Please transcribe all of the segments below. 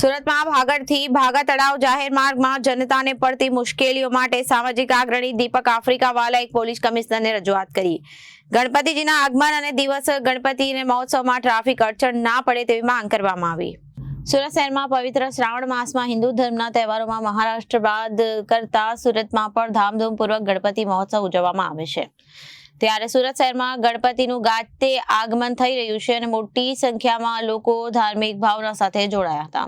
સુરતમાં ભાગળથી ભાગા તળાવ જાહેર માર્ગમાં જનતાને પડતી મુશ્કેલીઓ માટે સામાજિક આગ્રણી દીપક આફ્રિકાવાલાએ પોલીસ કમિશનરને રજૂઆત કરી. ગણપતિજીના આગમન અને દિવસ ગણપતિ મહોત્સવમાં ટ્રાફિક અડચણ ના પડે તેવી માંગ કરવામાં આવી. સુરત શહેરમાં પવિત્ર શ્રાવણ માસમાં હિન્દુ ધર્મના તહેવારોમાં મહારાષ્ટ્ર બાદ કરતા સુરતમાં પણ ધામધૂમપૂર્વક ગણપતિ મહોત્સવ ઉજવવામાં આવે છે. ત્યારે સુરત શહેરમાં ગણપતિનું ગાજતે આગમન થઈ રહ્યું છે અને મોટી સંખ્યામાં લોકો ધાર્મિક ભાવના સાથે જોડાયા હતા.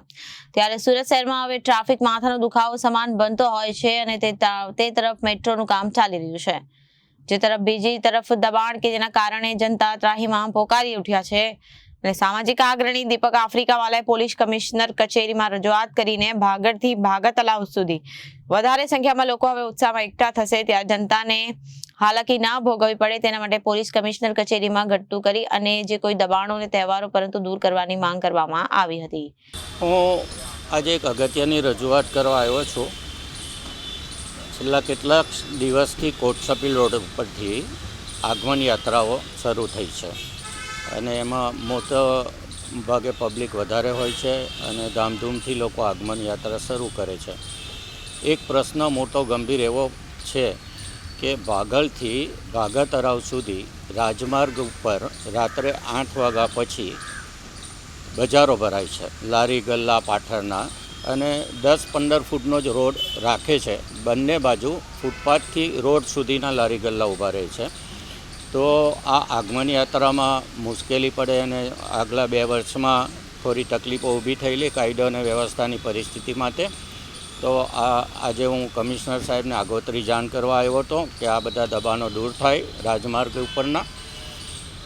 ત્યારે સુરત શહેરમાં હવે ટ્રાફિક માથાનો દુખાવો સમાન બનતો હોય છે અને તે તરફ મેટ્રોનું કામ ચાલી રહ્યું છે. જે તરફ બીજી તરફ દબાણ કે જેના કારણે જનતા ત્રાહીમાં પોકારી ઉઠ્યા છે અને સામાજિક આગ્રણી દીપક આફ્રિકાવાલાએ પોલીસ કમિશનર કચેરીમાં રજૂઆત કરીને ભાગળથી ભાગા તલાવ સુધી વધારે સંખ્યામાં લોકો હવે ઉત્સાહમાં એકઠા થશે. ત્યાં જનતાને હાલાકી ના ભોગવવી પડે તેના માટે પોલીસ કમિશનર કચેરીમાં ઘટતું કરી અને જે કોઈ દબાણો અને તહેવારો પરંતુ દૂર કરવાની માંગ કરવામાં આવી હતી. હું આજે એક અગત્યની રજૂઆત કરવા આવ્યો છું. છેલ્લા કેટલાક દિવસથી કોટસપી રોડ ઉપરથી આગમન યાત્રાઓ શરૂ થઈ છે અને એમાં મોટો ભાગે પબ્લિક વધારે હોય છે અને ધામધૂમથી લોકો આગમન યાત્રા શરૂ કરે છે. એક પ્રશ્ન મોટો ગંભીર એવો છે કે ભાગલથી ભાગા તળાવ સુધી રાજમાર્ગ ઉપર રાત્રે આઠ વાગ્યા પછી બજારો ભરાય છે. લારી ગલ્લા પાઠરના અને દસ પંદર ફૂટનો જ રોડ રાખે છે. બંને બાજુ ફૂટપાથથી રોડ સુધીના લારી ગલ્લા ઊભા રહે છે. તો આ આગમન યાત્રામાં મુશ્કેલી પડે અને આગલા બે વર્ષમાં થોડી તકલીફો ઊભી થયેલી કાયદો અને વ્યવસ્થાની પરિસ્થિતિ માટે તો આ આજે હું કમિશનર સાહેબને આગોતરી જાણ કરવા આવ્યો હતો કે આ બધા દબાણો દૂર થાય રાજમાર્ગ ઉપરના.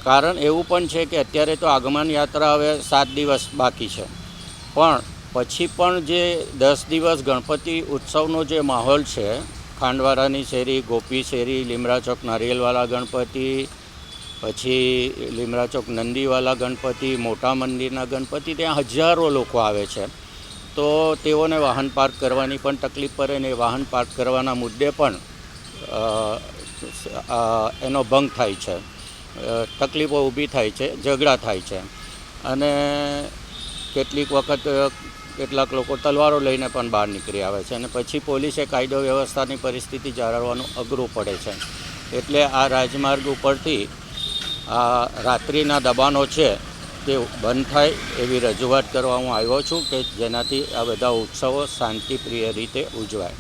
કારણ એવું પણ છે કે અત્યારે તો આગમન યાત્રા હવે સાત દિવસ બાકી છે. પણ પછી પણ જે દસ દિવસ ગણપતિ ઉત્સવનો જે માહોલ છે ખાંડવારાની શેરી, ગોપી શેરી લીમરાચોક નારિયેલવાલા ગણપતિ, પછી લીમરાચોક નંદીવાલા ગણપતિ, મોટા મંદિરના ગણપતિ, ત્યાં હજારો લોકો આવે છે. તો તેઓને વાહન પાર્ક કરવાની પણ તકલીફ પડે ને વાહન પાર્ક કરવાના મુદ્દે પણ એનો ભંગ થાય છે. તકલીફો ઊભી થાય છે, ઝઘડા થાય છે. અને કેટલીક વખત, કેટલાક લોકો તલવારો લઈને પણ બહાર નીકળી આવે છે અને પછી પોલીસે કાયદો વ્યવસ્થાની પરિસ્થિતિ જાળવવાનું અઘરું પડે છે. એટલે આ રાજમાર્ગ ઉપરથી આ રાત્રિના દબાણો છે તે બંધ થાય એવી રજૂઆત કરવા હું આવ્યો છું કે જેનાથી આ બધા ઉત્સવો શાંતિપ્રિય રીતે ઉજવાય.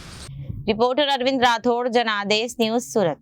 Reporter Arvind Rathod, Janadesh news Surat.